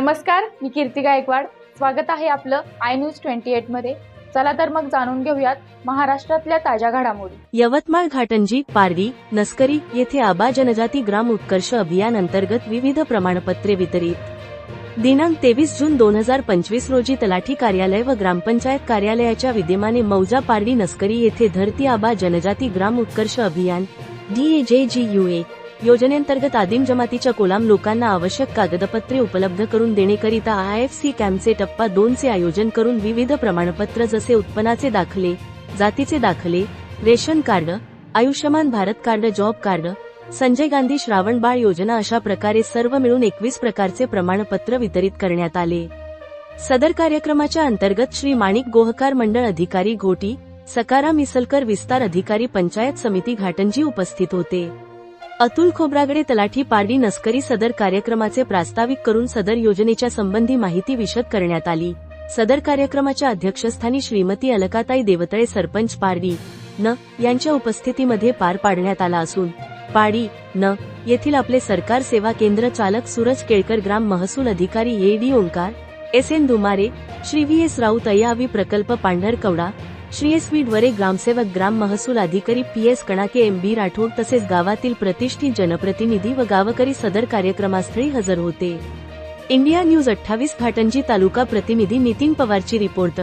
नमस्कार मी कीर्ती गायकवाड. स्वागत आहे आपलं आय न्यूज ट्वेंटी एटमध्ये. चला तर मग जाणून घेऊयात महाराष्ट्रातल्या ताज्या घडामोडी. यवतमाळ घाटंजी पारवी नस्करी येथे आबा जनजाती ग्राम उत्कर्ष अभियान अंतर्गत विविध प्रमाणपत्रे वितरित. दिनांक तेवीस जून दोन हजार पंचवीस रोजी तलाठी कार्यालय व ग्रामपंचायत कार्यालयाच्या विद्यमाने मौजा पारडी नस्करी येथे धरती आबा जनजाती ग्राम उत्कर्ष अभियान डी ए जे जी यू ए योजनेअंतर्गत आदिम जमातीच्या कोलाम लोकांना आवश्यक कागदपत्रे उपलब्ध करून देण्याकरिता सी कॅम्पचे टप्पा दोनचे आयोजन करून विविध प्रमाणपत्र जसे उत्पन्नाचे दाखले जातीचे दाखले ration card Ayushman Bharat card job card Sanjay Gandhi Shravan Bal Yojana अशा प्रकारे सर्व मिळून एकवीस प्रकारचे प्रमाणपत्र वितरित करण्यात आले. सदर कार्यक्रमाच्या अंतर्गत श्री माणिक गोहकार मंडळ अधिकारी घोटी सकाराम मिसलकर विस्तार अधिकारी पंचायत समिती घाटंजी उपस्थित होते. अतुल खोब्रागडे तलाठी पारडी नस्करी सदर कार्यक्रमाचे प्रास्ताविक करून सदर योजनेच्या संबंधी माहिती विशद करण्यात आली. सदर कार्यक्रमाच्या अध्यक्षस्थानी श्रीमती अलकाताई देवतळे सरपंच पारडी न यांच्या उपस्थितीमध्ये पार पाडण्यात आला असून पाडी न येथील आपले सरकार सेवा केंद्र चालक सूरज केळकर ग्राम महसूल अधिकारी A D Omkar S N Dumare Shri V S Raut अयावी प्रकल्प पांढरकवडा श्री एस ग्रामसेवक ग्राम महसूल अधिकारी P S Kanake M. B. Rathod तसेच गावातील प्रतिष्ठित जनप्रतिनिधी व गावकरी सदर कार्यक्रमास्थळी हजर होते. इंडिया न्यूज अठ्ठावीस घाटंजी तालुका प्रतिनिधी नितीन पवारची रिपोर्ट.